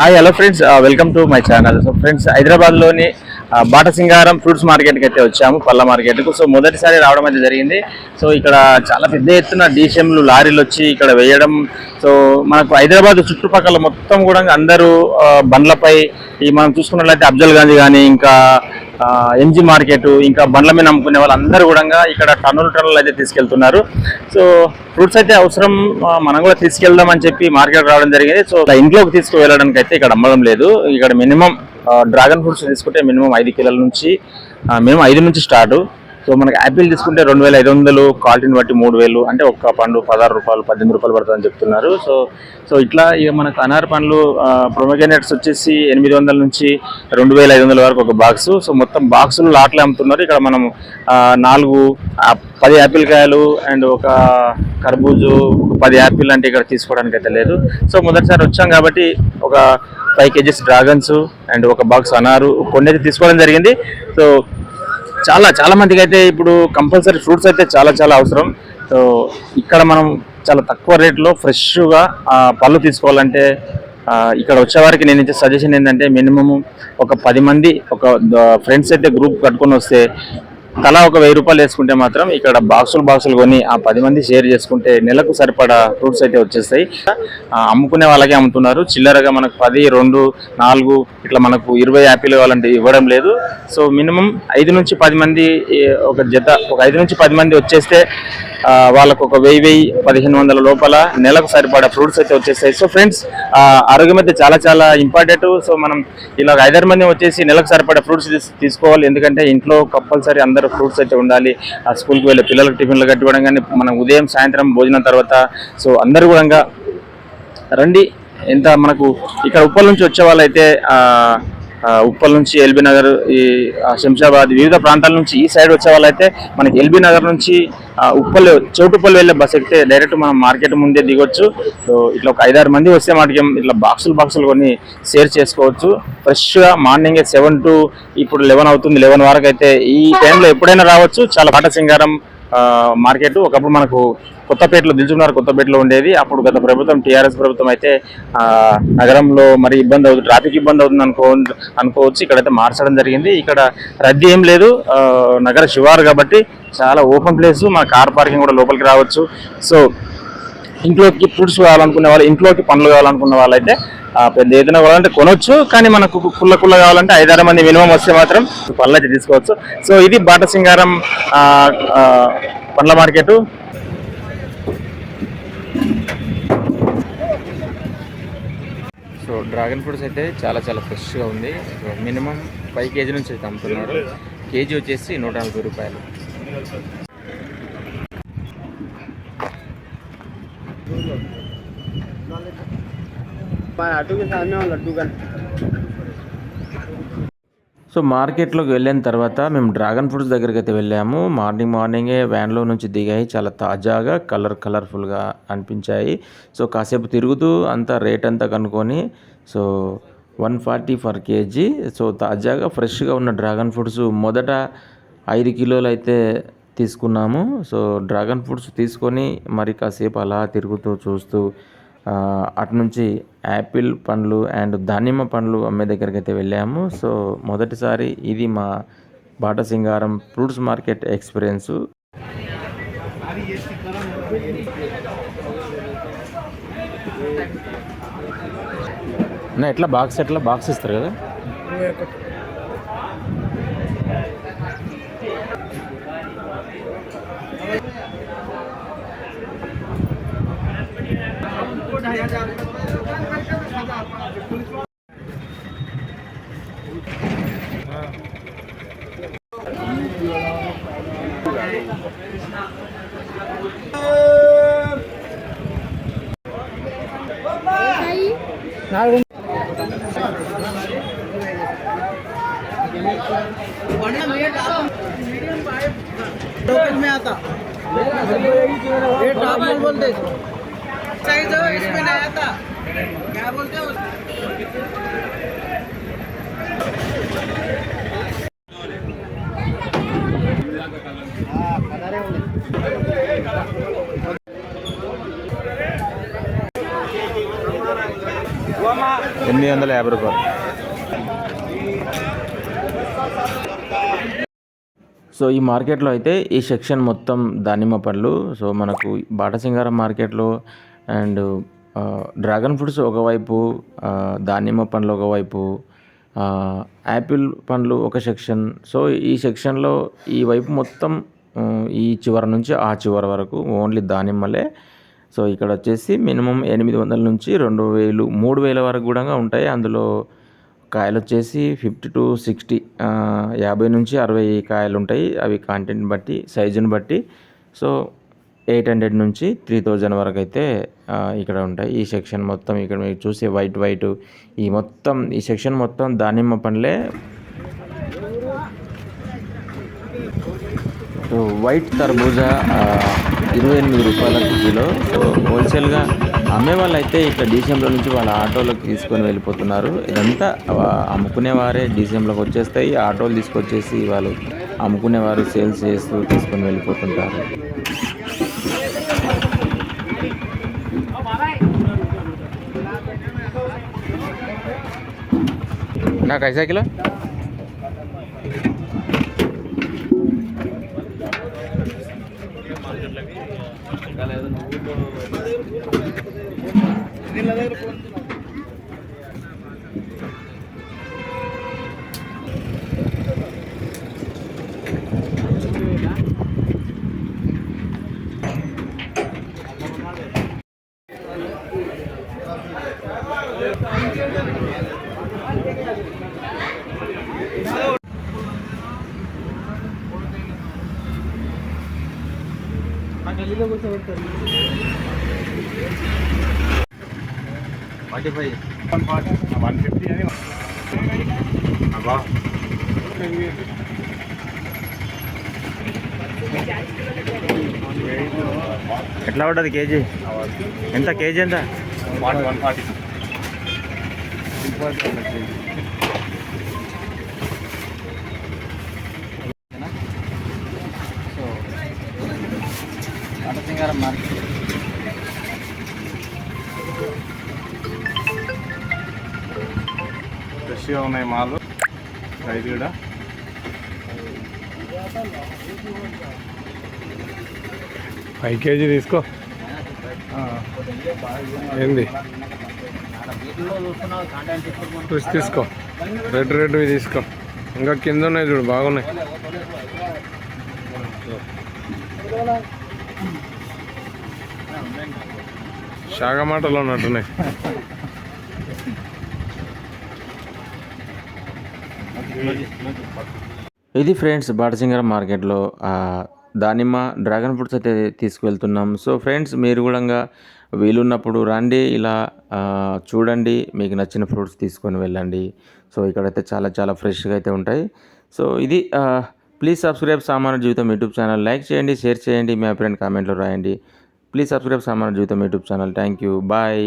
Hi hello friends welcome to my channel so friends హైదరాబాద్లోని Bata Batasingaram fruits మార్కెట్కి అయితే వచ్చాము పళ్ళ మార్కెట్కు. సో మొదటిసారి రావడం అయితే జరిగింది. సో ఇక్కడ చాలా పెద్ద ఎత్తున డీసీఎంలు లారీలు వచ్చి ఇక్కడ వేయడం. సో మనకు హైదరాబాద్ చుట్టుపక్కల మొత్తం కూడా అందరూ uh, బండ్లపై ఈ మనం చూసుకున్నట్లయితే అఫ్జల్ గాంధీ కానీ ఇంకా ఎంజీ మార్కెట్ ఇంకా బండ్ల మీద అమ్ముకునే వాళ్ళందరూ కూడా ఇక్కడ టన్నుల టన్నులు అయితే తీసుకెళ్తున్నారు. సో ఫ్రూట్స్ అయితే అవసరం మనం కూడా తీసుకెళ్దాం అని చెప్పి మార్కెట్ రావడం జరిగింది. సో ఇంట్లోకి తీసుకువెళ్ళడానికి అయితే ఇక్కడ అమ్మడం లేదు. ఇక్కడ మినిమం డ్రాగన్ ఫ్రూట్స్ తీసుకుంటే మినిమం ఐదు కిలోల నుంచి మినిమం ఐదు నుంచి స్టార్ట్. సో మనకి యాపిల్ తీసుకుంటే రెండు వేల ఐదు వందలు క్వాలిటీని బట్టి మూడు వేలు అంటే ఒక్క పండు పదహారు రూపాయలు పద్దెనిమిది రూపాయలు పడుతుందని చెప్తున్నారు. సో సో ఇట్లా ఇక మనకు అనార్ పండ్లు ప్రొమోగనేట్స్ వచ్చేసి ఎనిమిది వందల నుంచి రెండు వేల ఐదు వందల వరకు ఒక బాక్స్ సో మొత్తం బాక్సులు లాట్లే అమ్ముతున్నారు. ఇక్కడ మనం నాలుగు పది యాపిల్ కాయలు అండ్ ఒక కర్బూజు పది యాపిల్ అంటే ఇక్కడ తీసుకోవడానికి అయితే లేదు. సో మొదటిసారి వచ్చాం కాబట్టి ఒక ఫైవ్ కేజీస్ డ్రాగన్స్ అండ్ ఒక బాక్స్ అనారు కొన్ని అయితే తీసుకోవడం జరిగింది. సో చాలా చాలా మందికి అయితే ఇప్పుడు కంపల్సరీ ఫ్రూట్స్ అయితే చాలా చాలా అవసరం. సో ఇక్కడ మనం చాలా తక్కువ రేట్లో ఫ్రెష్గా పళ్ళు తీసుకోవాలంటే ఇక్కడ వచ్చేవారికి నేను ఇచ్చే సజెషన్ ఏంటంటే మినిమము ఒక పది మంది ఒక ఫ్రెండ్స్ అయితే గ్రూప్ కట్టుకొని వస్తే తలా ఒక వెయ్యి రూపాయలు వేసుకుంటే మాత్రం ఇక్కడ బాక్సులు బాక్సులు కొని ఆ పది మంది షేర్ చేసుకుంటే నెలకు సరిపడా ఫ్రూట్స్ అయితే వచ్చేస్తాయి. అమ్ముకునే వాళ్ళకే అమ్ముతున్నారు. చిల్లరగా మనకు పది రెండు నాలుగు ఇట్లా మనకు ఇరవై యాపిల్ కావాలంటే ఇవ్వడం లేదు. సో మినిమం ఐదు నుంచి పది మంది ఒక జత ఒక ఐదు నుంచి పది మంది వచ్చేస్తే వాళ్ళకు ఒక వెయ్యి వెయ్యి పదిహేను వందల లోపల నెలకు సరిపడా ఫ్రూట్స్ అయితే వచ్చేస్తాయి. సో ఫ్రెండ్స్ ఆరోగ్యం అయితే చాలా చాలా ఇంపార్టెంట్. సో మనం ఇలా ఐదారు మంది వచ్చేసి నెలకు సరిపడా ఫ్రూట్స్ తీసుకోవాలి. ఎందుకంటే ఇంట్లో కంపల్సరీ అందరూ ఫ్రూట్స్ అయితే ఉండాలి. ఆ స్కూల్కి వెళ్ళే పిల్లలకు టిఫిన్లు కట్టివ్వడం కానీ మనం ఉదయం సాయంత్రం భోజనం తర్వాత సో అందరూ కూడా రండి. ఎంత మనకు ఇక్కడ ఉప్పల్ నుంచి వచ్చే వాళ్ళైతే ఉప్పల్ నుంచి ఎల్బీ నగర్ ఈ శంషాబాద్ వివిధ ప్రాంతాల నుంచి ఈ సైడ్ వచ్చే వాళ్ళైతే మనకి ఎల్బీ నగర్ నుంచి ఉప్పల్ చోటుపల్లి వెళ్ళే బస్ ఎక్కితే డైరెక్ట్ మనం మార్కెట్ ముందే దిగొచ్చు. సో ఇట్లా ఒక ఐదారు మంది వస్తే మాటకి ఇట్లా బాక్సులు బాక్సులు కొన్ని షేర్ చేసుకోవచ్చు. ఫ్రెష్గా మార్నింగ్ సెవెన్ టు ఇప్పుడు లెవెన్ అవుతుంది లెవెన్ వరకు అయితే ఈ టైంలో ఎప్పుడైనా రావచ్చు. చాలా పాట సింగారం మార్కెట్ ఒకప్పుడు మనకు కొత్తపేటలో దిల్చుకున్నారు కొత్తపేటలో ఉండేది అప్పుడు గత ప్రభుత్వం టీఆర్ఎస్ ప్రభుత్వం అయితే నగరంలో మరి ఇబ్బంది అవుతుంది ట్రాఫిక్ ఇబ్బంది అవుతుంది అనుకో అనుకోవచ్చు. ఇక్కడైతే మార్చడం జరిగింది. ఇక్కడ రద్దీ ఏం లేదు. నగర శివారు కాబట్టి చాలా ఓపెన్ ప్లేస్. మన కార్ పార్కింగ్ కూడా లోపలికి రావచ్చు. సో ఇంట్లోకి ఫ్రూట్స్ కావాలనుకునే వాళ్ళు ఇంట్లోకి పండ్లు కావాలనుకున్న వాళ్ళైతే పెద్ద ఏదైనా కావాలంటే కొనొచ్చు కానీ మనకు కుల్ల కుల్ల కావాలంటే ఐదారు మంది మినిమం వస్తే మాత్రం పళ్ళు అయితే తీసుకోవచ్చు. సో ఇది బాట సింగారం పండ్ల మార్కెట్. సో డ్రాగన్ ఫ్రూట్స్ అయితే చాలా చాలా ఫ్రెష్గా ఉంది. మినిమం ఫైవ్ కేజీ నుంచి అయితే అమ్ముతున్నారు. కేజీ వచ్చేసి నూట నలభై రూపాయలు. ऑटो के सामने और लड्डू का సో మార్కెట్లోకి వెళ్ళిన తర్వాత మేము డ్రాగన్ ఫ్రూట్స్ దగ్గరికి అయితే వెళ్ళాము మార్నింగ్ మార్నింగే వ్యాన్లో నుంచి దిగాయి చాలా తాజాగా కలర్ కలర్ఫుల్గా అనిపించాయి సో కాసేపు తిరుగుతూ అంతా రేట్ అంతా కనుక్కొని so one forty for KG so తాజాగా ఫ్రెష్గా ఉన్న డ్రాగన్ ఫ్రూట్స్ మొదట ఐదు కిలోలు అయితే తీసుకున్నాము సో డ్రాగన్ ఫ్రూట్స్ తీసుకొని మరి కాసేపు అలా తిరుగుతూ చూస్తూ ఆ, అటు నుంచి యాపిల్ పండ్లు అండ్ దానిమ్మ పండ్లు అమ్మే దగ్గరికి అయితే వెళ్ళాము. సో మొదటిసారి ఇది మా Bata Singaram fruits market experience. ఎట్లా బాక్స్ ఎట్లా బాక్స్ ఇస్తారు కదా? में आता ये टॉप बोलते साइज हो इसमें नहीं आता क्या बोलते हैं उसको? ఎనిమిది వందల యాభై రూపాయలు సో ఈ మార్కెట్లో అయితే ఈ సెక్షన్ మొత్తం దానిమ్మ పండ్లు సో మనకు బాటసింగారం మార్కెట్లో అండ్ డ్రాగన్ ఫ్రూట్స్ ఒకవైపు దానిమ్మ పండ్లు ఒకవైపు యాపిల్ పండ్లు ఒక సెక్షన్. సో ఈ సెక్షన్లో ఈ వైపు మొత్తం ఈ చివరి నుంచి ఆ చివరి వరకు ఓన్లీ దానిమ్మలే. సో ఇక్కడ వచ్చేసి మినిమం ఎనిమిది వందల నుంచి రెండు వేలు మూడు వేల వరకు కూడా ఉంటాయి. అందులో కాయలు వచ్చేసి ఫిఫ్టీ టు సిక్స్టీ యాభై నుంచి అరవై కాయలు ఉంటాయి. అవి కాంటెంట్ బట్టి సైజుని బట్టి. సో ఎయిట్ హండ్రెడ్ నుంచి త్రీ థౌజండ్ వరకు అయితే ఇక్కడ ఉంటాయి. ఈ సెక్షన్ మొత్తం ఇక్కడ మీరు చూసే వైట్ వైట్ ఈ మొత్తం ఈ సెక్షన్ మొత్తం దానిమ్మ పండ్లే. సో వైట్ తర్బూజా ఇరవై ఎనిమిది రూపాయల కిలో. సో హోల్సేల్గా అమ్మే వాళ్ళు అయితే ఇక్కడ డీసీఎంలో నుంచి వాళ్ళ ఆటోలోకి తీసుకొని వెళ్ళిపోతున్నారు. ఇదంతా అమ్ముకునేవారే డీసీఎంలోకి వచ్చేస్తాయి. ఆటోలు తీసుకొచ్చేసి వాళ్ళు అమ్ముకునేవారు సేల్స్ చేస్తూ తీసుకొని వెళ్ళిపోతుంటారు. నాకు ఐసా kilo Forty five one fifty అని అబ్బా ఎట్లా పడ్డది కేజీ? ఎంత కేజీ ఎంత one one forty Batasingaram market. ఫ్రెష్గా ఉన్నాయి మాలు. సైజు కూడా ఫైవ్ కేజీ తీసుకో. ఏంది? ఫ్రెష్ తీసుకో. రెడ్ రెడ్వి తీసుకో. ఇంకా కింద ఉన్నాయి చూడు బాగున్నాయి. శాగమాటలు ఉన్నట్టున్నాయి. ఇది ఫ్రెండ్స్ బాటసింగరం మార్కెట్లో దానిమ్మ డ్రాగన్ ఫ్రూట్స్ అయితే తీసుకువెళ్తున్నాం. సో ఫ్రెండ్స్ మీరు కూడా వీలున్నప్పుడు రండి ఇలా చూడండి మీకు నచ్చిన ఫ్రూట్స్ తీసుకొని వెళ్ళండి. సో ఇక్కడైతే చాలా చాలా ఫ్రెష్గా అయితే ఉంటాయి. సో ఇది please subscribe Samanya Jeevitham YouTube channel like చేయండి షేర్ చేయండి మీ ఫ్రెండ్ కామెంట్లో రాయండి. Please subscribe Samanya Jeevitham YouTube channel thank you bye